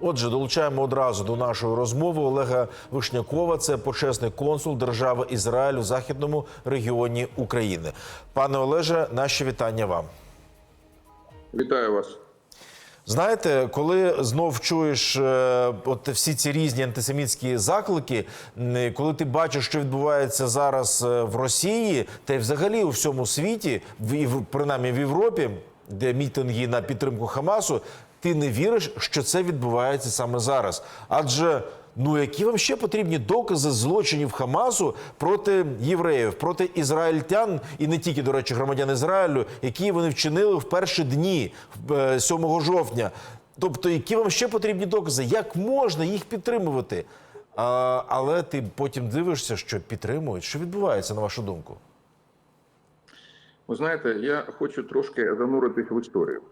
Отже, долучаємо одразу до нашої розмови Олега Вишнякова. Це почесний консул держави Ізраїль у західному регіоні України. Пане Олеже, наші вітання вам. Вітаю вас. Знаєте, коли знов чуєш е, от всі ці різні антисемітські заклики, коли ти бачиш, що відбувається зараз е, в Росії, та й взагалі у всьому світі, в принаймні в Європі, де мітинги на підтримку Хамасу, ти не віриш, що це відбувається саме зараз. Адже ну які вам ще потрібні докази злочинів Хамасу проти євреїв, проти ізраїльтян і не тільки, до речі, громадян Ізраїлю, які вони вчинили в перші дні е, 7 жовтня. Тобто, які вам ще потрібні докази? Як можна їх підтримувати? А, але ти потім дивишся, що підтримують. Що відбувається, на вашу думку? Ви знаєте, я хочу трошки зануритись в історію.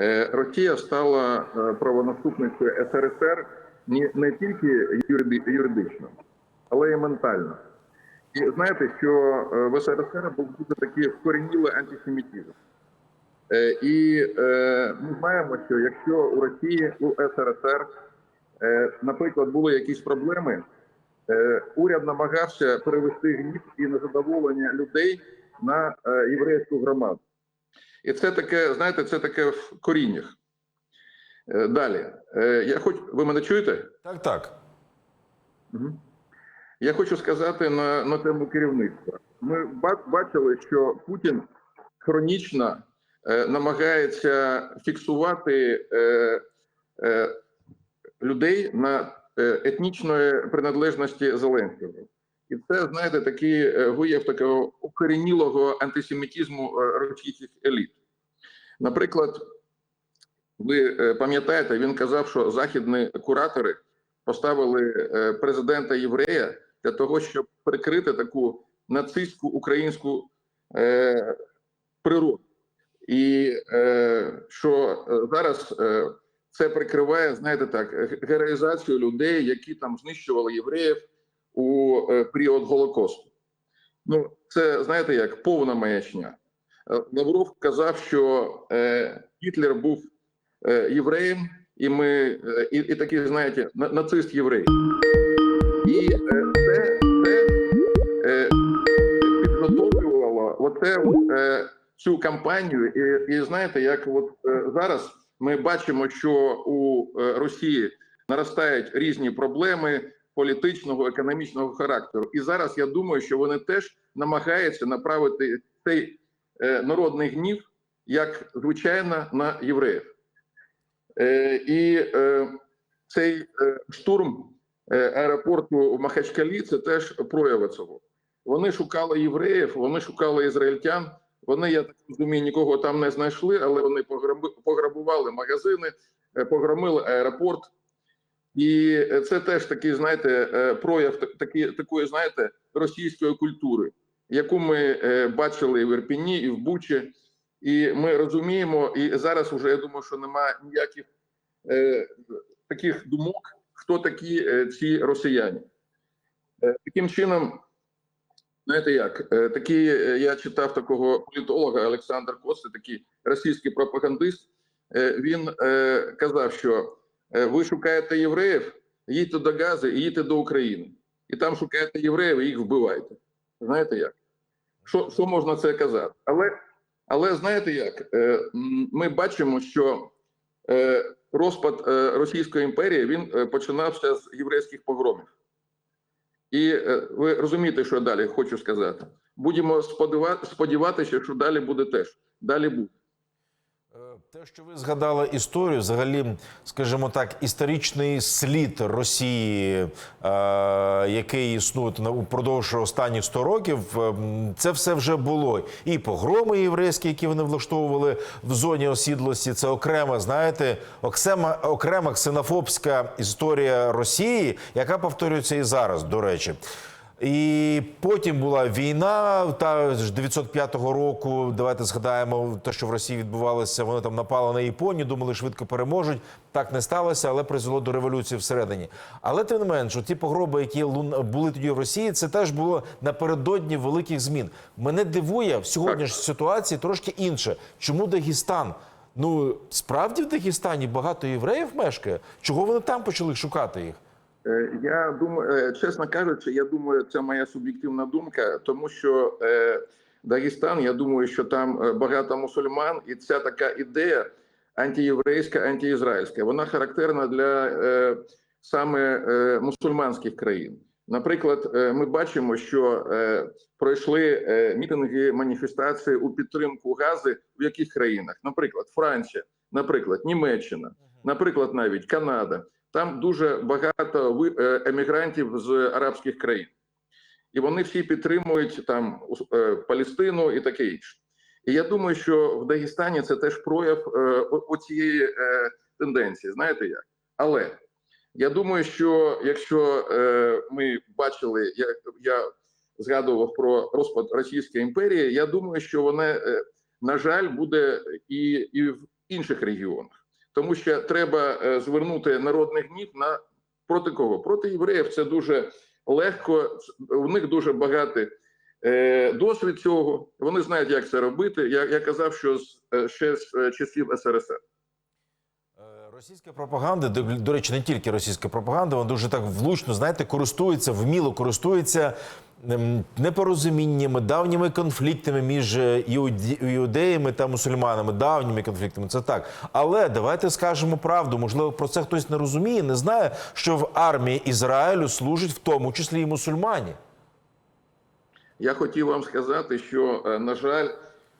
Е, Росія стала е, правонаступницею СРСР не, тільки юриди- юридично, але й ментально. І знаєте, що е, в СРСР був дуже такий вкорінілий антисемітизм. І ми знаємо, що якщо у Росії, у СРСР, наприклад, були якісь проблеми, уряд намагався перевести гнів і незадоволення людей на єврейську громаду. І це таке, знаєте, це таке в коріннях. Е, Далі. Е, Я хоч... Ви мене чуєте? Так, так. Я хочу сказати на, на тему керівництва. Ми бачили, що Путін хронічно е, намагається фіксувати е, е, людей на етнічної приналежності Зеленського. І це, знаєте, такий е, вияв такого укорінілого антисемітизму е, російських еліт. Наприклад, ви е, пам'ятаєте, він казав, що західні куратори поставили президента єврея для того, щоб прикрити таку нацистську українську природу. І е, що зараз е, це прикриває, знаєте так, героїзацію людей, які там знищували євреїв у е, період Голокосту. Ну, це знаєте як повна маячня. Е, Лавров казав, що е, Гітлер був е, євреєм, і ми е, і, і такий, знаєте, на- нацист єврей. І е, це, це е, підготовлювало оце, е, цю кампанію. І, і знаєте, як от е, зараз ми бачимо, що у е, Росії наростають різні проблеми політичного, економічного характеру. І зараз я думаю, що вони теж намагаються направити цей е, народний гнів, як звичайно, на євреїв. Е, і е, цей штурм аеропорту в Махачкалі це теж прояви цього. Вони шукали євреїв, вони шукали ізраїльтян. Вони, я так розумію, нікого там не знайшли, але вони пограбували магазини, погромили аеропорт. І е, це теж такий, знаєте, е, прояв та- такі, такої, знаєте, російської культури, яку ми е, бачили і в Ірпіні, і в Бучі. І ми розуміємо, і зараз вже я думаю, що немає ніяких е, таких думок, хто такі ці росіяни. Таким чином, знаєте як, такий, е, я читав такого політолога Олександр Коци, такий російський пропагандист. Він е, казав, що ви шукаєте євреїв, їдьте до Гази і їдьте до України. І там шукаєте євреїв і їх вбиваєте. Знаєте як? Що, що можна це казати? Але, але знаєте як? Е, ми бачимо, що е, розпад е, Російської імперії він е, починався з єврейських погромів. І е, ви розумієте, що я далі хочу сказати. Будемо сподіватися, що далі буде теж. Далі буде. Те, що ви згадали історію, взагалі, скажімо так, історичний слід Росії, е, який існує на- упродовж останніх 100 років, е, це все вже було. І погроми єврейські, які вони влаштовували в зоні осідлості, це окрема, знаєте, окрема, окрема ксенофобська історія Росії, яка повторюється і зараз, до речі. І потім була війна та ж 905 року. Давайте згадаємо те, що в Росії відбувалося. Вони там напали на Японію, думали, швидко переможуть. Так не сталося, але призвело до революції всередині. Але тим не менш, ті погроби, які лун- були тоді в Росії, це теж було напередодні великих змін. Мене дивує в сьогоднішній ситуації трошки інше. Чому Дагестан Ну справді в Дагестані багато євреїв мешкає. Чого вони там почали шукати їх? Е, Я думаю, е, чесно кажучи, я думаю, це моя суб'єктивна думка, тому що е, Дагестан, я думаю, що там багато мусульман, і ця така ідея антиєврейська, антиізраїльська, вона характерна для саме мусульманських країн. Наприклад, ми бачимо, що пройшли мітинги, маніфестації у підтримку Гази в яких країнах? Наприклад, Франція, наприклад, Німеччина, наприклад, навіть Канада. Там дуже багато е, емігрантів з арабських країн, і вони всі підтримують там е, Палестину і таке інше. І я думаю, що в Дагестані це теж прояв е, оцієї тенденції. Знаєте як? Але я думаю, що якщо ми бачили, як я згадував про розпад Російської імперії, я думаю, що вона, на жаль, буде і, і в інших регіонах, тому що треба е, звернути народний гнів на проти кого? Проти євреїв це дуже легко. У них дуже багатий е, досвід цього. Вони знають, як це робити. Я, я казав, що з е, ще з часів СРСР. Російська пропаганда, до, речі, не тільки російська пропаганда, вона дуже так влучно, знаєте, користується, вміло користується ем, непорозуміннями, давніми конфліктами між е, іудеями та мусульманами, давніми конфліктами. Це так. Але давайте скажемо правду. Можливо, про це хтось не розуміє, не знає, що в армії Ізраїлю служать в тому числі і мусульмані. Я хотів вам сказати, що е, на жаль,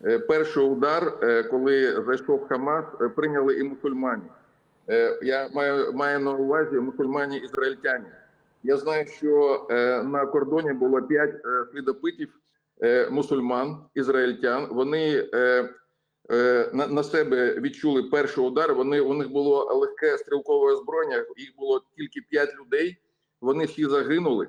е, перший удар, коли зайшов Хамас, прийняли і мусульмані. Е, Я маю маю на увазі мусульмані ізраїльтяні. Я знаю, що е, на кордоні було п'ять е, слідопитів мусульман, ізраїльтян. Вони на, себе відчули перший удар. Вони у них було легке стрілкове озброєння. Їх було тільки п'ять людей. Вони всі загинули.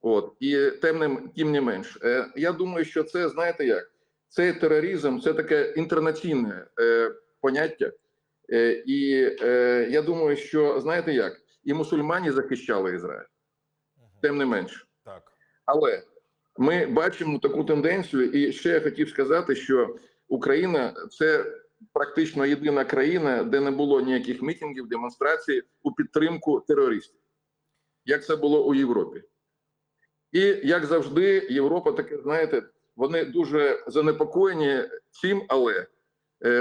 От і тим не тим не менш, я думаю, що це знаєте як це тероризм, це таке інтернаційне поняття. Е, і е, я думаю, що знаєте як, і мусульмані захищали Ізраїль, тим не менш. Так. Але ми бачимо таку тенденцію, і ще я хотів сказати, що Україна це практично єдина країна, де не було ніяких мітингів, демонстрацій у підтримку терористів, як це було у Європі. І як завжди, Європа таке, знаєте, вони дуже занепокоєні цим, але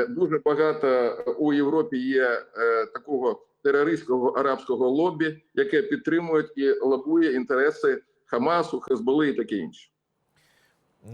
дуже багато у Європі є е, такого терористського арабського лобі, яке підтримує і лобує інтереси Хамасу, Хезболи і таке інше.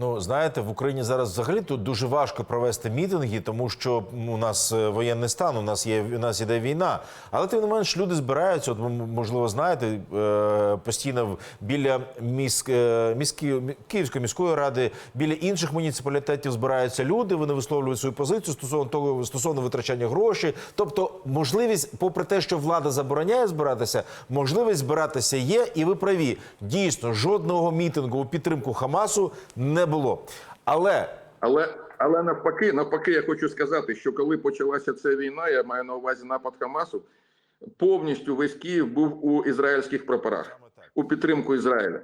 Ну, знаєте, в Україні зараз взагалі тут дуже важко провести мітинги, тому що ну, у нас е, воєнний стан, у нас є у нас іде війна. Але тим не менш люди збираються. От можливо, знаєте, е, постійно біля міськ, е, міські, Київської міської ради, біля інших муніципалітетів збираються люди. Вони висловлюють свою позицію стосовно того стосовно витрачання грошей. Тобто, можливість, попри те, що влада забороняє збиратися, можливість збиратися є, і ви праві. Дійсно, жодного мітингу у підтримку Хамасу не було. Але Але але навпаки, навпаки, я хочу сказати, що коли почалася ця війна, я маю на увазі напад Хамасу, повністю весь Київ був у ізраїльських прапорах у підтримку Ізраїля.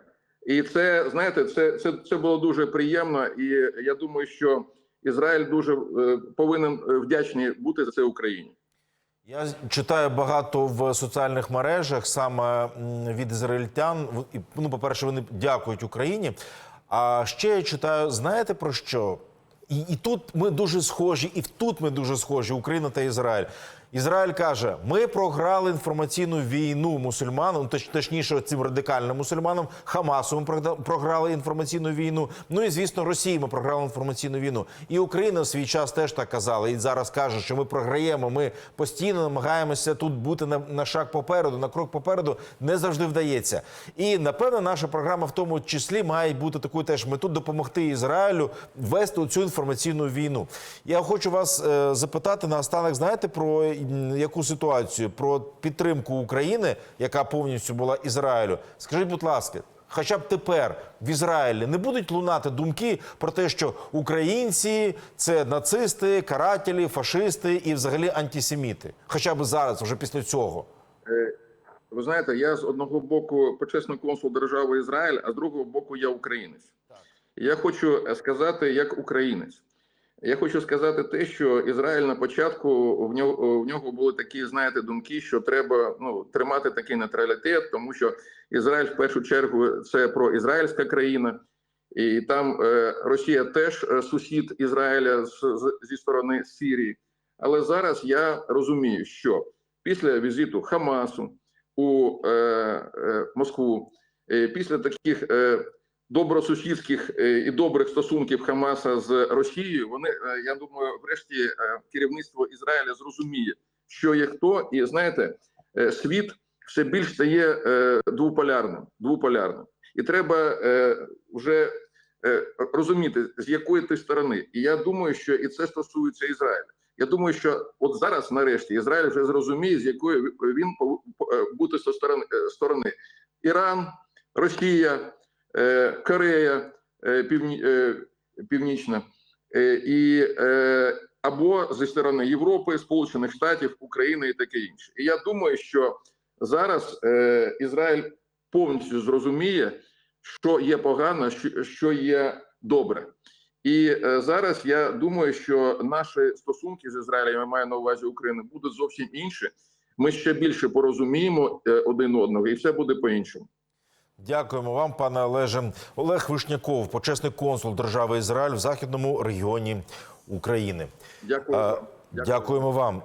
І це знаєте, це, це, це було дуже приємно. І я думаю, що Ізраїль дуже е, повинен е, вдячний бути за це Україні. Я читаю багато в соціальних мережах саме від ізраїльтян. Ну, по-перше, вони дякують Україні. А ще я читаю, знаєте про що? І, і тут ми дуже схожі, і тут ми дуже схожі, Україна та Ізраїль. Ізраїль каже: ми програли інформаційну війну мусульманам, точ, точніше, цим радикальним мусульманам, Хамасу ми програли інформаційну війну. Ну і звісно, Росії ми програли інформаційну війну. І Україна в свій час теж так казала. І зараз каже, що ми програємо. Ми постійно намагаємося тут бути на, на шаг попереду, на крок попереду. Не завжди вдається. І напевно, наша програма в тому числі має бути такою теж мету допомогти Ізраїлю вести цю інформаційну війну. Я хочу вас е, запитати наостанок, знаєте про яку ситуацію? Про підтримку України, яка повністю була Ізраїлю. Скажіть, будь ласка. Хоча б тепер в Ізраїлі не будуть лунати думки про те, що українці це нацисти, карателі, фашисти і взагалі антисеміти. Хоча б зараз, вже після цього. Ви знаєте, я з одного боку почесний консул держави Ізраїль, а з другого боку я українець. Я хочу е, сказати як українець, Я хочу сказати те, що Ізраїль на початку в нього в нього були такі, знаєте, думки, що треба ну тримати такий нейтралітет, тому що Ізраїль в першу чергу це про ізраїльська країна, і там е, Росія теж е, сусід Ізраїля з, з, зі сторони Сирії. Але зараз я розумію, що після візиту Хамасу у е, е, Москву, е, після таких е, добросусідських е, і добрих стосунків Хамаса з Росією, вони е, я думаю, врешті е, керівництво Ізраїля зрозуміє, що є хто, і знаєте, світ все більш стає двополярним. двополярним. І треба вже розуміти, з якої ти сторони. І я думаю, що і це стосується Ізраїля. Я думаю, що от зараз, нарешті, Ізраїль вже зрозуміє, з якої він бути зі сторони, сторони Іран, Росія, Корея е, е, Північна е, і е, або зі сторони Європи, Сполучених Штатів, України і таке інше. І я думаю, що зараз е, Ізраїль повністю зрозуміє, що є погано, що, є добре. І е, зараз я думаю, що наші стосунки з Ізраїлем, я маю на увазі Україну, будуть зовсім інші. Ми ще більше порозуміємо е, один одного, і все буде по-іншому. Дякуємо вам, пане Олеже. Олег Вишняков, почесний консул держави Ізраїль в західному регіоні України. Дякую. Е, вам. Дякуємо вам.